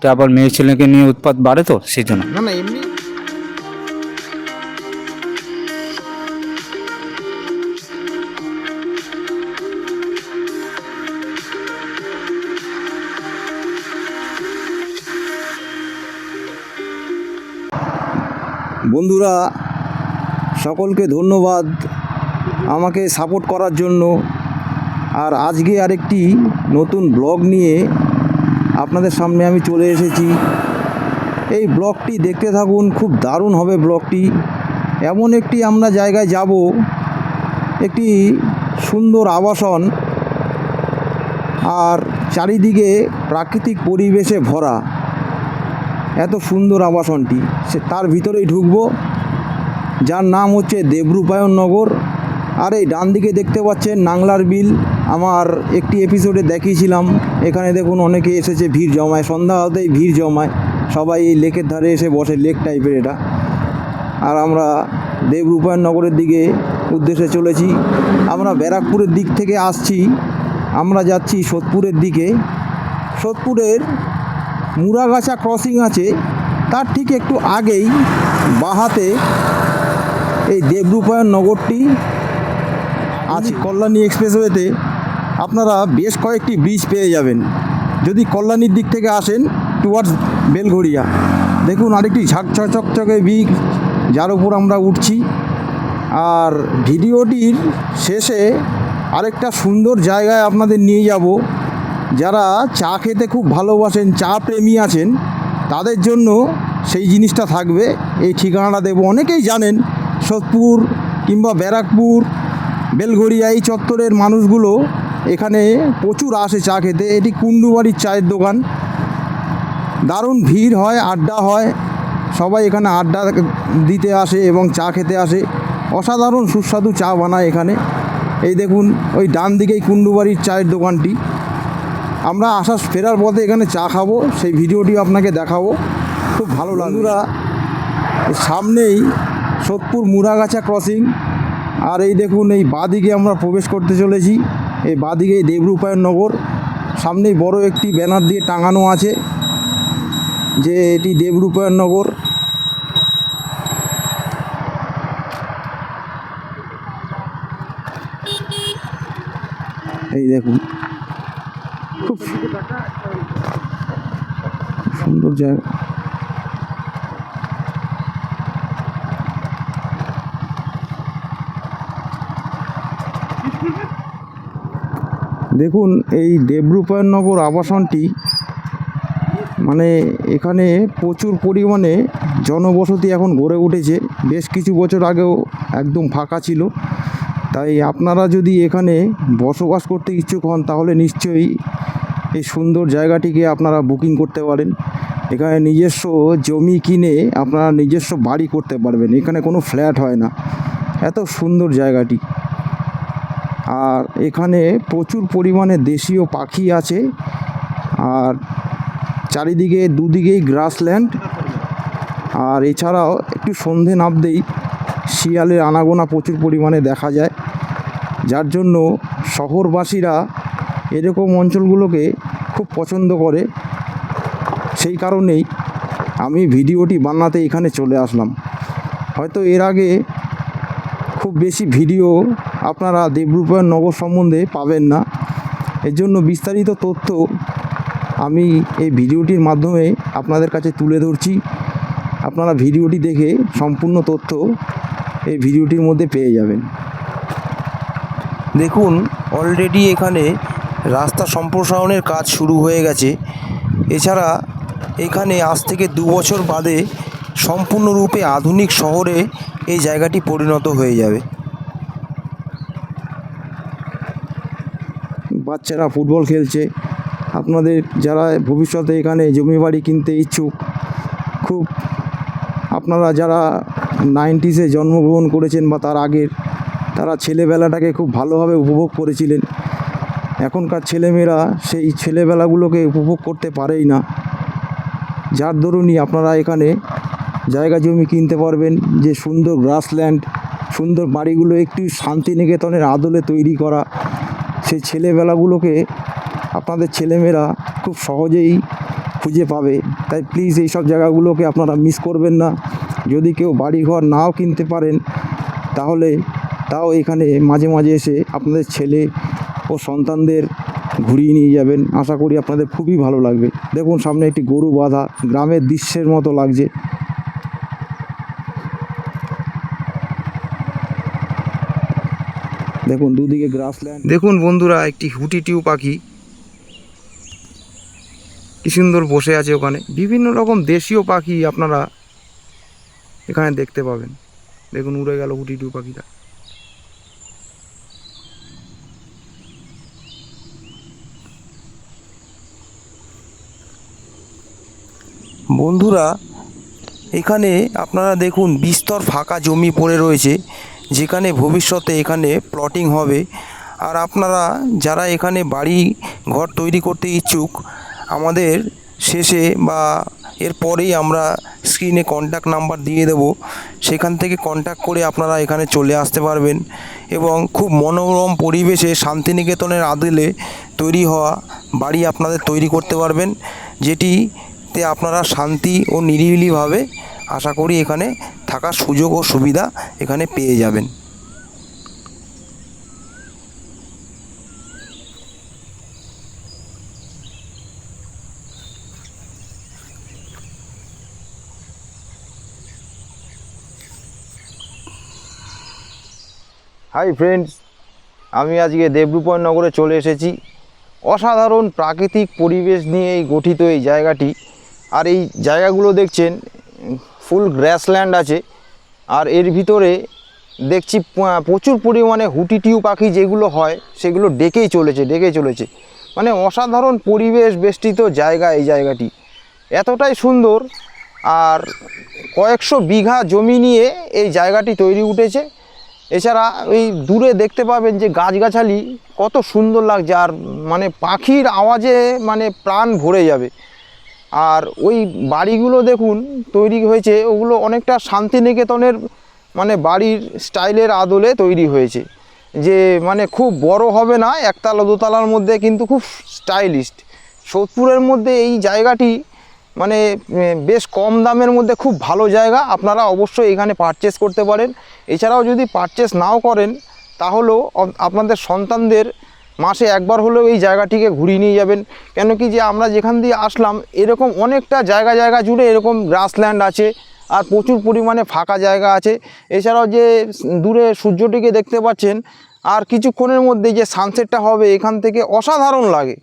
তো আবার মেয়ে ছেলেকে নিয়ে উৎপাত বাড়ে তো সেই জন্য। না না এমনি বন্ধুরা সকলকে ধন্যবাদ আমাকে সাপোর্ট করার জন্য। আর আজকে আরেকটি নতুন ব্লগ নিয়ে আপনাদের সামনে আমি চলে এসেছি। এই ব্লগটি দেখতে থাকুন, খুব দারুণ হবে ব্লগটি এমন একটি আমরা জায়গায় যাব, একটি সুন্দর আবাসন, আর চারিদিকে প্রাকৃতিক পরিবেশে ভরা। এত সুন্দর আবাসনটি, সে তার ভিতরেই ঢুকবো। যার নাম হচ্ছে দেবরূপায়ণ নগর। আর এই ডান দিকে দেখতে পাচ্ছেন নাংলার বিল। আমার একটি এপিসোডে দেখিয়েছিলাম। এখানে দেখুন অনেকে এসেছে ভিড় জমায়। সন্ধ্যা হতেই ভিড় জমায়। সবাই এই লেকের ধারে এসে বসে। লেক টাইপের এটা। আর আমরা দেবরূপায়ণ নগরের দিকে উদ্দেশ্যে চলেছি। আমরা ব্যারাকপুরের দিক থেকে আসছি। আমরা যাচ্ছি সোদপুরের দিকে। সোদপুরের মুরাগাছা ক্রসিং আছে। তার ঠিক একটু আগেই বাহাতে এই দেবরূপায়ণ নগরটি আছে কল্যাণী এক্সপ্রেসওয়েতে আপনারা বেশ কয়েকটি ব্রিজ পেয়ে যাবেন। যদি কল্যাণীর দিক থেকে আসেন টুয়ার্ডস বেলঘড়িয়া, দেখুন আরেকটি ঝাঁক চকচকে ব্রিজ যার উপর আমরা উঠছি। আর ভিডিওটির শেষে আরেকটা সুন্দর জায়গায় আপনাদের নিয়ে যাব। যারা চা খেতে খুব ভালোবাসেন, চা প্রেমী আছেন, তাদের জন্য সেই জিনিসটা থাকবে। এই ঠিকানাটা দেবো। অনেকেই জানেন, সোদপুর কিংবা ব্যারাকপুর বেলঘড়িয়া এই চত্বরের মানুষগুলো এখানে প্রচুর আসে চা খেতে। এটি কুন্ডুবাড়ির চায়ের দোকান। দারুণ ভিড় হয়, আড্ডা হয়। সবাই এখানে আড্ডা দিতে আসে এবং চা খেতে আসে। অসাধারণ সুস্বাদু চা বানায় এখানে। এই দেখুন, ওই ডান দিকেই কুন্ডুবাড়ির চায়ের দোকানটি। আমরা আসার ফেরার পথে এখানে চা খাব, সেই ভিডিওটি আপনাকে দেখাবো। খুব ভালো এর সামনেই সোদপুর মুরাগাছা ক্রসিং। আর এই দেখুন, এই বাদিকে আমরা প্রবেশ করতে চলেছি। এই বাদিকেই দেবরূপায়ণ নগর। সামনেই বড় একটি ব্যানার দিয়ে টাঙানো আছে যে এটি দেবরূপায়ণ নগর। এই দেখুন, খুব সুন্দর জায়গা। দেখুন, এই দেবরূপায়ণ নগর আবাসনটি মানে এখানে প্রচুর পরিমাণে জনবসতি এখন গড়ে উঠেছে। বেশ কিছু বছর আগেও একদম ফাঁকা ছিল। তাই আপনারা যদি এখানে বসবাস করতে ইচ্ছুক হন, তাহলে নিশ্চয়ই এই সুন্দর জায়গাটিকে আপনারা বুকিং করতে পারেন। এখানে নিজস্ব জমি কিনে আপনারা নিজস্ব বাড়ি করতে পারবেন। এখানে কোনো ফ্ল্যাট হয় না। এত সুন্দর জায়গাটি। আর এখানে প্রচুর পরিমাণে দেশীয় পাখি আছে। আর চারিদিকে দুদিকেই গ্রাসল্যান্ড আর এছাড়াও একটু সন্ধে নামতেই শিয়ালের আনাগোনা প্রচুর পরিমাণে দেখা যায়। যার জন্য শহরবাসীরা এরকম অঞ্চলগুলোকে খুব পছন্দ করে। সেই কারণেই আমি ভিডিওটি বানাতে এখানে চলে আসলাম। হয়তো এর আগে খুব বেশি ভিডিও আপনারা দেবরূপায়ণ নগর সম্বন্ধে পাবেন না। এর জন্য বিস্তারিত তথ্য আমি এই ভিডিওটির মাধ্যমে আপনাদের কাছে তুলে ধরছি। আপনারা ভিডিওটি দেখে সম্পূর্ণ তথ্য এই ভিডিওটির মধ্যে পেয়ে যাবেন। দেখুন অলরেডি এখানে রাস্তা সম্প্রসারণের কাজ শুরু হয়ে গেছে। এছাড়া এখানে আজ থেকে দু বছর বাদে সম্পূর্ণরূপে আধুনিক শহরে এই জায়গাটি পরিণত হয়ে যাবে। বাচ্চারা ফুটবল খেলছে। আপনাদের যারা ভবিষ্যতে এখানে জমি বাড়ি কিনতে ইচ্ছুক, খুব আপনারা যারা নাইনটিসে জন্মগ্রহণ করেছেন বা তার আগের, তারা ছেলেবেলাটাকে খুব ভালোভাবে উপভোগ করেছিলেন। এখনকার ছেলেমেয়েরা সেই ছেলেবেলাগুলোকে উপভোগ করতে পারেই না। যার দরুনই আপনারা এখানে জায়গা জমি কিনতে পারবেন, যে সুন্দর গ্রাসল্যান্ড সুন্দর বাড়িগুলো, একটু শান্তিনিকেতনের আদলে তৈরি করা। সেই ছেলেবেলাগুলোকে আপনাদের ছেলেমেয়েরা খুব সহজেই খুঁজে পাবে। তাই প্লিজ এই সব জায়গাগুলোকে আপনারা মিস করবেন না। যদি কেউ বাড়িঘর নাও কিনতে পারেন, তাহলে তাও এখানে মাঝে মাঝে এসে আপনাদের ছেলে ও সন্তানদের ঘুরিয়ে নিয়ে যাবেন। আশা করি আপনাদের খুবই ভালো লাগবে। দেখুন সামনে একটি গরু বাঁধা, গ্রামের দৃশ্যের মতো লাগছে। দেখুন, দুদিকে গ্রাসল্যান্ড দেখুন বন্ধুরা, একটি হুটি টিউ পাখি। কি সুন্দর বসে আছে ওখানে। বিভিন্ন রকম দেশীয় পাখি আপনারা এখানে দেখতে পাবেন। দেখুন, উড়ে গেল হুটি টিউ পাখিটা। বন্ধুরা, এখানে আপনারা দেখুন, বিস্তর ফাঁকা জমি পড়ে রয়েছে। যেখানে ভবিষ্যতে এখানে প্লটিং হবে। আর আপনারা যারা এখানে বাড়ি ঘর তৈরি করতে ইচ্ছুক, আমাদের শেষে বা এরপরেই আমরা স্ক্রিনে কন্ট্যাক্ট নাম্বার দিয়ে দেব। সেখান থেকে কন্ট্যাক্ট করে আপনারা এখানে চলে আসতে পারবেন এবং খুব মনোরম পরিবেশে শান্তিনিকেতনের আদলে তৈরি হওয়া বাড়ি আপনাদের তৈরি করতে পারবেন, যেটিতে আপনারা শান্তি ও নিরিবিলিভাবে আশা করি এখানে থাকার সুযোগ ও সুবিধা এখানে পেয়ে যাবেন। হাই ফ্রেন্ডস আমি আজকে দেবরূপন নগরে চলে এসেছি। অসাধারণ প্রাকৃতিক পরিবেশ নিয়ে গঠিত এই জায়গাটি। আর এই জায়গাগুলো দেখছেন ফুল গ্রাসল্যান্ড আছে। আর এর ভিতরে দেখছি প্রচুর পরিমাণে হুটিটিউ পাখি যেগুলো হয়, সেগুলো ডেকেই চলেছে ডেকেই চলেছে। মানে অসাধারণ পরিবেশ বেষ্টিত জায়গা এই জায়গাটি। এতটাই সুন্দর, আর কয়েকশো বিঘা জমি নিয়ে এই জায়গাটি তৈরি উঠেছে। এছাড়া ওই দূরে দেখতে পাবেন যে গাছগাছালি কত সুন্দর লাগছে, আর মানে পাখির আওয়াজে মানে প্রাণ ভরে যাবে। আর ওই বাড়িগুলো দেখুন, তৈরি হয়েছে, ওগুলো অনেকটা শান্তিনিকেতনের মানে বাড়ির স্টাইলের আদলে তৈরি হয়েছে। যে মানে খুব বড় হবে না, একতলা দোতলার মধ্যে কিন্তু খুব স্টাইলিস্ট সোদপুরের মধ্যে এই জায়গাটি মানে বেশ কম দামের মধ্যে খুব ভালো জায়গা, আপনারা অবশ্যই এখানে পারচেস করতে পারেন। এছাড়াও যদি পারচেস নাও করেন, তাহলেও আপনাদের সন্তানদের মাসে একবার হলেও এই জায়গাটিকে ঘুরিয়ে নিয়ে যাবেন। কেন কি যে আমরা যেখান দিয়ে আসলাম, এরকম অনেকটা জায়গা জায়গা জুড়ে এরকম গ্রাসল্যান্ড আছে আর প্রচুর পরিমাণে ফাঁকা জায়গা আছে। এছাড়াও যে দূরে সূর্যটিকে দেখতে পাচ্ছেন, আর কিছুক্ষণের মধ্যে যে সানসেটটা হবে, এখান থেকে অসাধারণ লাগে।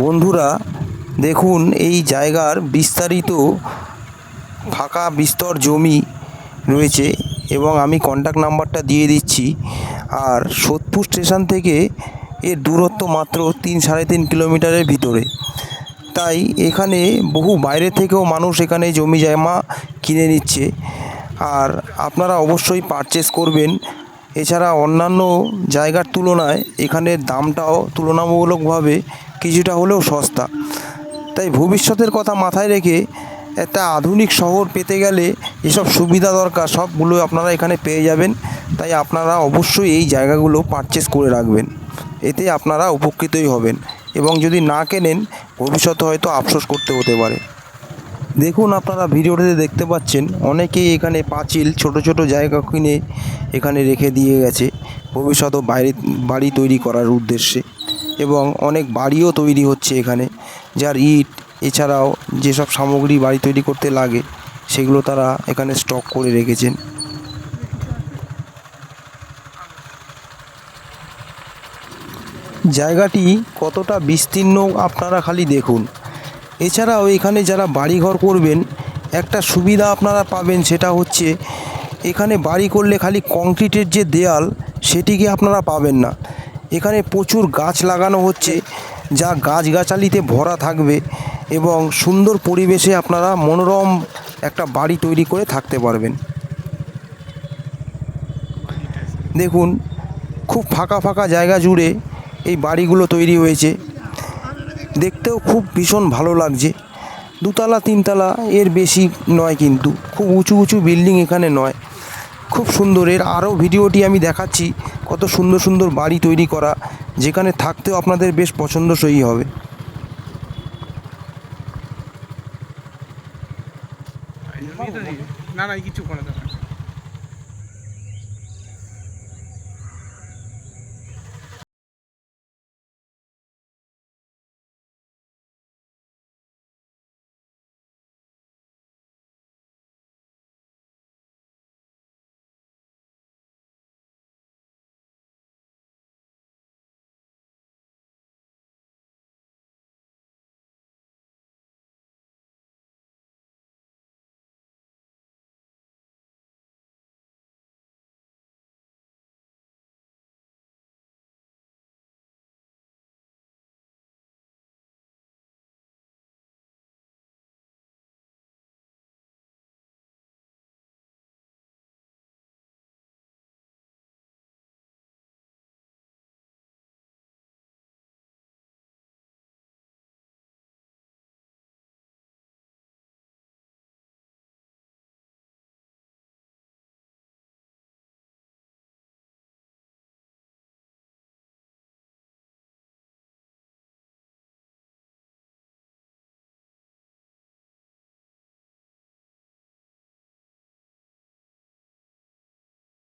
বন্ধুরা, দেখুন এই জায়গার বিস্তারিত ফাঁকা বিস্তর জমি রয়েছে এবং আমি কন্ট্যাক্ট নাম্বারটা দিয়ে দিচ্ছি। আর সোদপুর স্টেশন থেকে এর দূরত্ব মাত্র তিন সাড়ে তিন কিলোমিটারের ভিতরে। তাই এখানে বহু বাইরে থেকেও মানুষ এখানে জমি জায়মা কিনে নিচ্ছে। আর আপনারা অবশ্যই পারচেস করবেন। এছাড়া অন্যান্য জায়গার তুলনায় এখানের দামটাও তুলনামূলকভাবে কিছুটা হলেও সস্তা। তাই ভবিষ্যতের কথা মাথায় রেখে একটা আধুনিক শহর পেতে গেলে এসব সুবিধা দরকার সবগুলো আপনারা এখানে পেয়ে যাবেন। তাই আপনারা অবশ্যই এই জায়গাগুলো পারচেস করে রাখবেন। এতে আপনারা উপকৃতই হবেন এবং যদি না কেনেন, ভবিষ্যতে হয়তো আফসোস করতে হতে পারে। দেখুন আপনারা ভিডিওটিতে দেখতে পাচ্ছেন, অনেকেই এখানে পাঁচিল, ছোট ছোট জায়গা কিনে এখানে রেখে দিয়ে গেছে। ভবিষ্যতে বাইরে বাড়ি তৈরি করার উদ্দেশ্যে। এবং অনেক বাড়িও তৈরি হচ্ছে এখানে, যার ইট, এছাড়াও যেসব সামগ্রী বাড়ি তৈরি করতে লাগে, সেগুলো তারা এখানে স্টক করে রেখেছেন। জায়গাটি কতটা বিস্তীর্ণ আপনারা খালি দেখুন। এছাড়াও এখানে যারা বাড়িঘর করবেন, একটা সুবিধা আপনারা পাবেন সেটা হচ্ছে, এখানে বাড়ি করলে খালি কংক্রিটের যে দেয়াল, সেটিকে আপনারা পাবেন না। এখানে প্রচুর গাছ লাগানো হচ্ছে, যা গাছগাছালিতে ভরা থাকবে এবং সুন্দর পরিবেশে আপনারা মনোরম একটা বাড়ি তৈরি করে থাকতে পারবেন। দেখুন, খুব ফাঁকা ফাঁকা জায়গা জুড়ে এই বাড়িগুলো তৈরি হয়েছে। দেখতেও খুব ভীষণ ভালো লাগছে। দুতলা, তিনতলা এর বেশি নয় কিন্তু, খুব উঁচু উঁচু বিল্ডিং এখানে নয়। খুব সুন্দর, এর আরও ভিডিওটি আমি দেখাচ্ছি। কত সুন্দর সুন্দর বাড়ি তৈরি করা, যেখানে থাকতেও আপনাদের বেশ পছন্দসই হবে। না না কিছু করা দেবে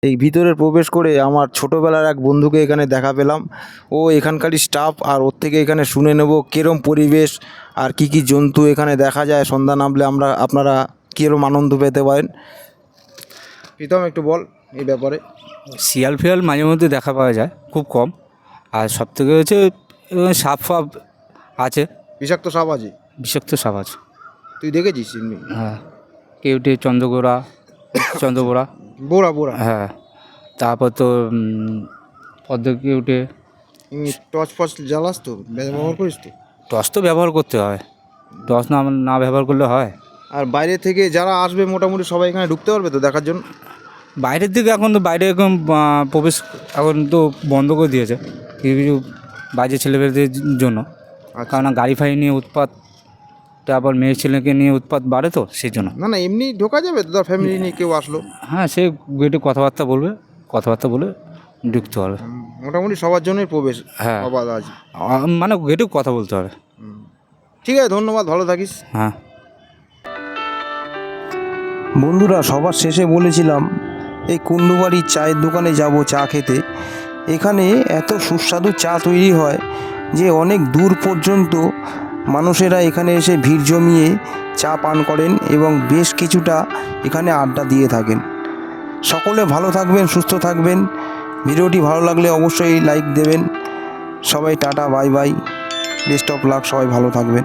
এই ভিতরে প্রবেশ করে আমার ছোটোবেলার এক বন্ধুকে এখানে দেখা পেলাম। ও এখানকারই স্টাফ আর ওর থেকে এখানে শুনে নেব কিরম পরিবেশ আর কি কি জন্তু এখানে দেখা যায়। সন্ধ্যা নামলে আমরা আপনারা কীরম আনন্দ পেতে পারেন? প্রীতম একটু বল এই ব্যাপারে। শিয়াল ফিয়াল মাঝে মধ্যে দেখা পাওয়া যায় খুব কম। আর সব থেকে হচ্ছে সাপ ফাপ আছে। বিষাক্ত সাপ আছে? বিষাক্ত সাপ আছে। তুই দেখেছিস হ্যাঁ। কেউটে চন্দ্রগোড়া চন্দ্রগোড়া বোরা বোরা হ্যাঁ তারপর তো পদ্ম এমনি টর্চ ফচ জ্বালাস তো ব্যবহার করিস তো? টস তো ব্যবহার করতে হয়। টস না না ব্যবহার করলে হয়। আর বাইরে থেকে যারা আসবে মোটামুটি সবাই এখানে ঢুকতে পারবে তো দেখার জন্য? বাইরের দিকে এখন তো বাইরে এখন প্রবেশ এখন তো বন্ধ করে দিয়েছে। কিছু কিছু বাইরের ছেলেমেয়েদের জন্য। কারণ গাড়ি ফাড়ি নিয়ে উৎপাত তারপর মেয়ে ছেলেকে নিয়ে উৎপাত বাড়ে তো সেই জন্য। না না এমনি ঢোকা যাবে তো ধর ফ্যামিলি নিয়ে কেউ আসলো? হ্যাঁ সে গেটে কথাবার্তা বলবে কথাবার্তা বলে ঢুকতে হবে। মোটামুটি সবার জন্যই প্রবেশ হ্যাঁ। অবাধ আছে মানে গেটে কথা বলতে হবে। ঠিক আছে ধন্যবাদ ভালো থাকিস। হ্যাঁ। বন্ধুরা সবার শেষে বলেছিলাম এই কুন্ডুবাড়ির চায়ের দোকানে যাব চা খেতে। এখানে এত সুস্বাদু চা তৈরি হয় যে অনেক দূর পর্যন্ত মানুষেরা এখানে এসে ভিড় জমিয়ে চা পান করেন এবং বেশ কিছুটা এখানে আড্ডা দিয়ে থাকেন। সকলে ভালো থাকবেন, সুস্থ থাকবেন। ভিডিওটি ভালো লাগলে অবশ্যই লাইক দেবেন। সবাই tata, bye bye. Best of luck, সবাই ভালো থাকবেন।